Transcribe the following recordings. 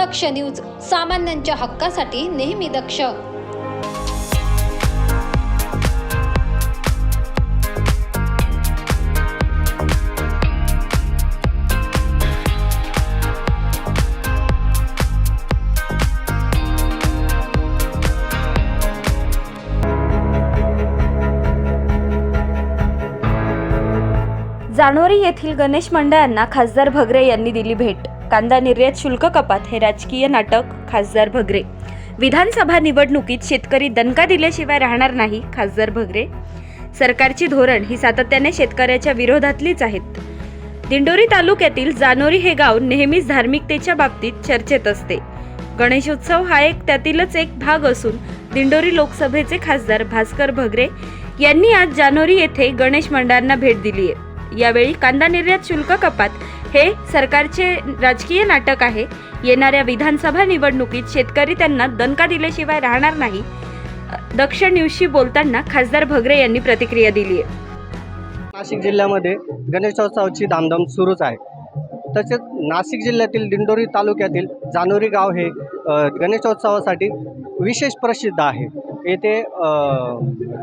दक्ष news सामान्यांच्या हक्कासाठी नेहमी दक्ष. जानोरी येथील गणेश मंडळांना खासदार भगरे यांनी दिली भेट. कांदा निर्यात शुल्क कपात हे राजकीय नाटक खासदार भगरे. विधानसभा निवडणुकीत शेतकरी दणका दिल्याशिवाय राहणार नाही खासदार भगरे. सरकारची धोरण ही सातत्याने शेतकऱ्याच्या विरोधातलीच आहेत. दिंडोरी तालुक्यातील जानोरी हे गाव नेहमीच धार्मिकतेच्या बाबतीत चर्चेत असते. गणेशोत्सव हा एक त्यातीलच एक भाग असून दिंडोरी लोकसभेचे खासदार भास्कर भगरे यांनी आज जानोरी येथे गणेश मंडळांना भेट दिली आहे यावेळी कांदा निर्यात शुल्क कपात हे सरकारचे राजकीय नाटक आहे. येणाऱ्या विधानसभा निवडणुकीत शेतकरी त्यांना दणका दिल्याशिवाय राहणार नाही. दक्षिण न्यूजशी बोलताना खासदार भगरे यांनी प्रतिक्रिया दिली आहे. नाशिक जिल्ह्यामध्ये गणेशोत्सवाची धामधाम सुरूच आहे. तसेच नाशिक जिल्ह्यातील दिंडोरी तालुक्यातील जानोरी गाव हे गणेशोत्सवासाठी विशेष प्रसिद्ध आहे. येथे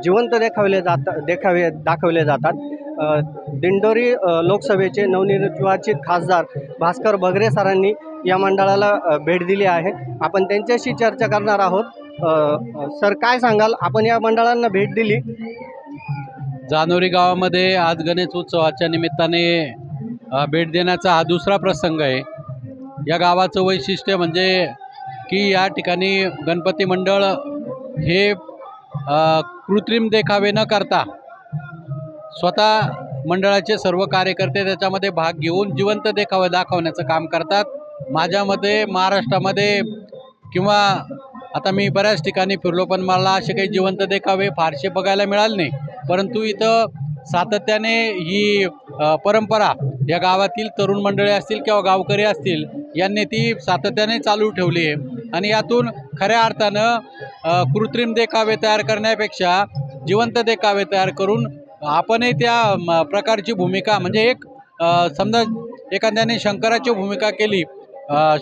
जिवंत देखावले जात देखावे दाखवले जातात. दिंडोरी लोकसभेचे नवनिर्वाचित खासदार भास्कर बगरे सरांनी या मंडळाला भेट दिली आहे. आपण त्यांच्याशी चर्चा करणार आहोत. सर काय सांगाल? आपण या मंडळांना भेट दिली. जानोरी गावामध्ये आज गणेश उत्सवाच्या निमित्ताने भेट देण्याचा हा दुसरा प्रसंग आहे. या गावाचं वैशिष्ट्य म्हणजे की या ठिकाणी गणपती मंडळ हे कृत्रिम देखावे न करता स्वतः मंडळाचे सर्व कार्यकर्ते त्याच्यामध्ये भाग घेऊन जिवंत देखावे दाखवण्याचं काम करतात. माझ्या मते महाराष्ट्रामध्ये किंवा आता मी बऱ्याच ठिकाणी फिरलो पण मला असे काही जिवंत देखावे फारसे बघायला मिळाले नाही. परंतु इथं सातत्याने ही परंपरा या गावातील तरुण मंडळी असतील किंवा गावकरी असतील यांनी ती सातत्याने चालू ठेवली आहे. आणि यातून खऱ्या अर्थानं कृत्रिम देखावे तयार करण्यापेक्षा जिवंत देखावे तयार करून आपणही त्या म, प्रकारची भूमिका म्हणजे एक समजा एखाद्याने शंकराची भूमिका केली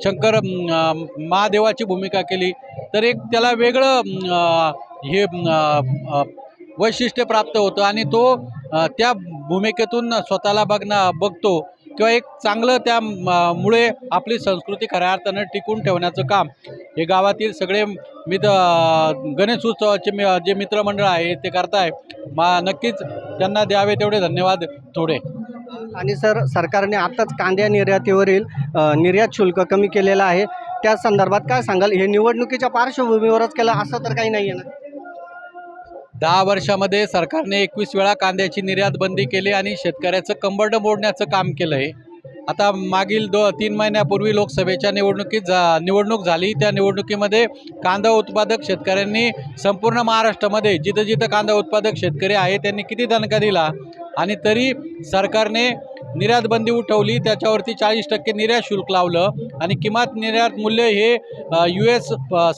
शंकर महादेवाची भूमिका केली तर एक त्याला वेगळं हे वैशिष्ट्य प्राप्त होतं आणि तो त्या भूमिकेतून स्वतःला बघणं बघतो किंवा एक चांगलं त्या मुळे आपली संस्कृती खऱ्या अर्थानं टिकून ठेवण्याचं काम. हे गावातील सगळे मित्र गणेश उत्सवाचे जे मित्रमंडळ आहे ते करत आहे मा नक्कीच त्यांना द्यावे तेवढे धन्यवाद थोडे. आणि सर सरकारने आत्ताच कांद्या निर्यातीवरील निर्यात शुल्क कमी केलेलं आहे. त्या संदर्भात काय सांगाल? हे निवडणुकीच्या पार्श्वभूमीवरच केलं असं तर काही नाही आहे ना? दहा वर्षामध्ये सरकारने एकवीस वेळा कांद्याची निर्यात बंदी केली आणि शेतकऱ्याचं कंबरडं मोडण्याचं काम केलं आहे आता मागील दो तीन महिन्यापूर्वी लोकसभेच्या निवडणुकीत जा निवडणूक झाली. त्या निवडणुकीमध्ये कांदा उत्पादक शेतकऱ्यांनी संपूर्ण महाराष्ट्रामध्ये जिथं जिथं कांदा उत्पादक शेतकरी आहे त्यांनी किती दणका दिला? आणि तरी सरकारने निर्यातबंदी उठवली. त्याच्यावरती चाळीस टक्के निर्यात शुल्क लावलं. आणि किमान निर्यात मूल्य हे यू एस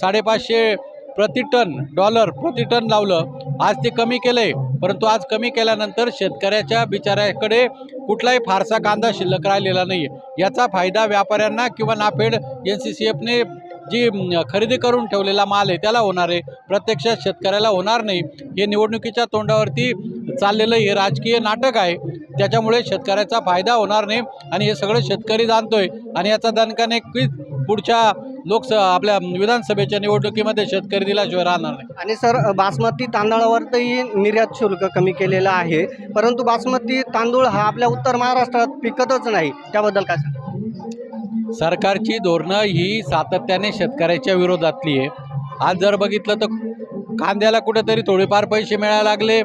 साडेपाचशे प्रति टन डॉलर प्रति टन लावलं. आज ते कमी केलं आहे परंतु आज कमी केल्यानंतर शेतकऱ्याच्या बिचाऱ्याकडे कुठलाही फारसा कांदा शिल्लक राहिलेला नाही आहे याचा फायदा व्यापाऱ्यांना किंवा नाफेड एन सी सी एफने जी खरेदी करून ठेवलेला माल आहे त्याला होणार आहे. प्रत्यक्षात शेतकऱ्याला होणार नाही. हे निवडणुकीच्या तोंडावरती चाललेलं हे राजकीय नाटक आहे. त्याच्यामुळे शेतकऱ्याचा फायदा होणार नाही आणि हे सगळं शेतकरी जाणतोय आणि याचा दणकाने नक्कीच पुढच्या लोकस आपल्या विधानसभेच्या निवडणुकीमध्ये शेतकरी दिल्याशिवाय राहणार नाही. आणि सर बासमती तांदळावरती निर्यात शुल्क कमी केलेलं आहे. परंतु बासमती तांदूळ हा आपल्या उत्तर महाराष्ट्रात पिकतच नाही. त्याबद्दल काय सांगाल? सरकारची धोरणं ही सातत्याने शेतकऱ्याच्या विरोधातली आहे. आज जर बघितलं तर कांद्याला कुठेतरी थोडेफार पैसे मिळायला लागले.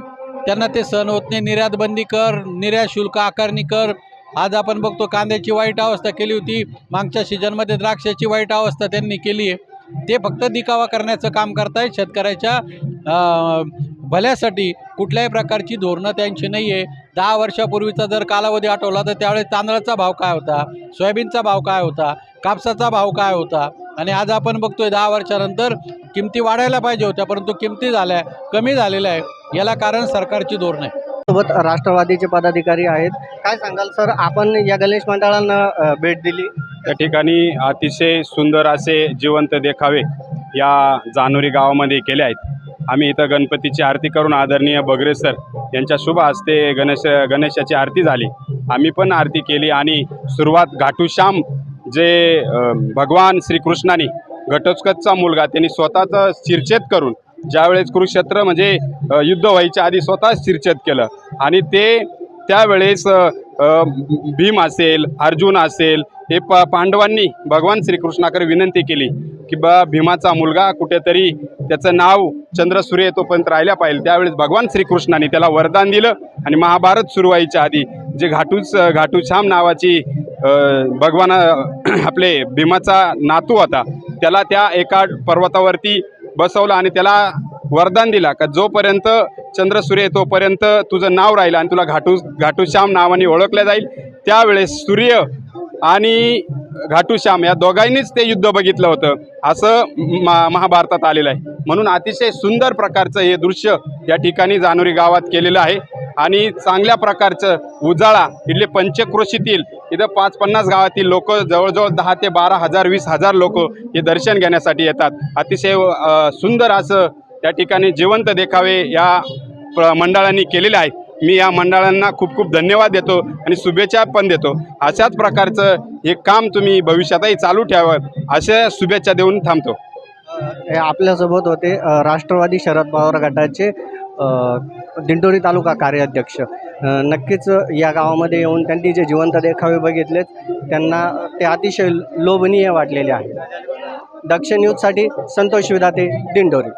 त्यांना ते सहन होत नाही. निर्यात बंदी कर निर्यात शुल्क आकारणी कर. आज आपण बघतो कांद्याची वाईट अवस्था केली होती. मागच्या सीझनमध्ये द्राक्षाची वाईट अवस्था त्यांनी केली आहे. ते फक्त दिखावा करण्याचं काम करतायत. शेतकऱ्याच्या भल्यासाठी कुठल्याही प्रकारची धोरणं त्यांची नाही आहे दहा वर्षापूर्वीचा जर कालावधी आठवला तर त्यावेळेस तांदळाचा भाव काय होता? सोयाबीनचा भाव काय होता? कापसाचा भाव काय होता? आणि आज आपण बघतोय दहा वर्षानंतर किमती वाढायला पाहिजे होत्या परंतु किमती झाल्या कमी झालेल्या आहे याला कारण सरकारची धोरणं आहे सोबत राष्ट्रवादीचे पदाधिकारी आहेत. काय सांगाल सर? आपण या गणेश मंडळांना भेट दिली. त्या ठिकाणी अतिशय सुंदर असे जिवंत देखावे या जानोरी गावामध्ये केले आहेत. आम्ही इथं गणपतीची आरती करून आदरणीय बगरे सर यांच्या शुभ हस्ते गणेश गणेशाची आरती झाली. आम्ही पण आरती केली आणि सुरुवात घाटूश्याम जे भगवान श्रीकृष्णाने घटोत्कचचा मुलगा त्यांनी स्वतःचं शिरछेद करून ज्यावेळेस कुरुक्षेत्र म्हणजे युद्ध व्हायच्या आधी स्वतः शिरछेद केलं. आणि ते त्यावेळेस भीम असेल अर्जुन असेल हे प पांडवांनी भगवान श्रीकृष्णाकडे विनंती केली की बा भीमाचा मुलगा कुठेतरी त्याचं नाव चंद्रसूर्य तोपर्यंत राहिल्या पाहिजे. त्यावेळेस भगवान श्रीकृष्णाने त्याला वरदान दिलं आणि महाभारत सुरू व्हायच्या आधी जे घाटूच घाटूश्याम नावाची भगवान आपले भीमाचा नातू होता त्याला त्या एका पर्वतावरती बसवलं आणि त्याला वरदान दिला का जोपर्यंत चंद्र सूर्य तोपर्यंत तुझं नाव राहिलं आणि तुला घाटू घाटूश्याम नावाने ओळखलं जाईल. त्यावेळेस सूर्य आणि घाटूश्याम या दोघांनीच ते युद्ध बघितलं होतं. असं मा महाभारतात आलेलं आहे. म्हणून अतिशय सुंदर प्रकारचं हे दृश्य या ठिकाणी जानोरी गावात केलेलं आहे. आणि चांगल्या प्रकारचं उजाळा. इथले पंचक्रोशीतील इथं पाच पन्नास गावातील लोक जवळजवळ दहा ते बारा हजार वीस हजार लोक हे दर्शन घेण्यासाठी येतात. अतिशय सुंदर असं त्या ठिकाणी जिवंत देखावे या मंडळांनी केलेले आहेत. मी या मंडळांना खूप खूप धन्यवाद देतो आणि शुभेच्छा पण देतो. अशाच प्रकारचं हे काम तुम्ही भविष्यातही चालू ठेवावं अशा शुभेच्छा देऊन थांबतो. हे आपल्यासोबत होते राष्ट्रवादी शरद पवार गटाचे दिंडोरी तालुका कार्याध्यक्ष. नक्कीच या गावामध्ये येऊन त्यांनी जे जिवंत देखावे बघितलेत त्यांना ते अतिशय लोभनीय वाटलेले आहे. दक्ष न्यूजसाठी संतोष विदाते दिंडोरी.